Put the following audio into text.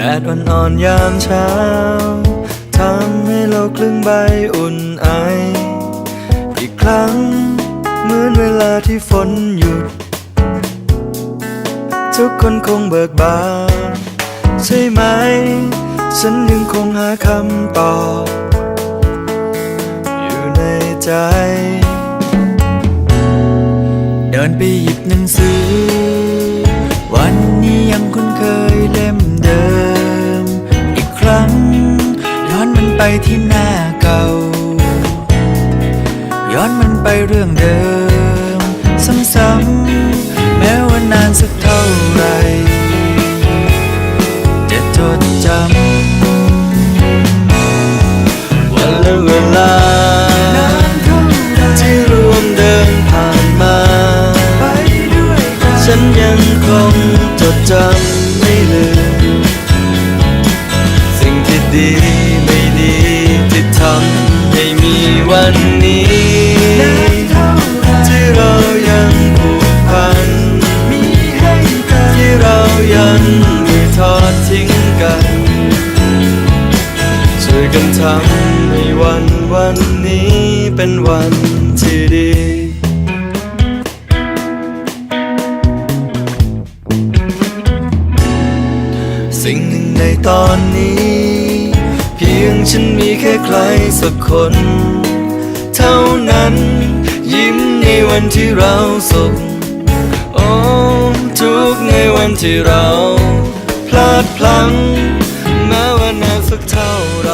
แดดอ่อนๆยามเช้าทำให้โลกคลึงใบอุ่นไอ อีกครั้งเหมือนเวลาที่ฝนหยุด ทุกคนคงเบิกบานใช่ไหม ฉันยังคงหาคำตอบ อยู่ในใจ เดินไปหยิบหนังสือ วัน ที่หน้าเก่า ย้อนมันไปเรื่องเดิม ซ้ำๆ แม้ว่านานสักเท่าไหรจะจดจำวันและเวลา ที่รวมเดินผ่านมา ฉันยังคงจดจำไม่ลืม วันนี้ที่เรายังผูกพันมีให้กันที่เรายังไม่ทอดทิ้งกันช่วยกันทำให้วันวันนี้เป็นวันที่ดีสิ่งหนึ่งในตอนนี้ เพียงฉันมีแค่ใครสักคน เท่านั้น ยิ้มในวันที่เราสุขโอ้ทุกในวันที่เรา พลาดพลั้งแม้ว่านานสักเท่าไร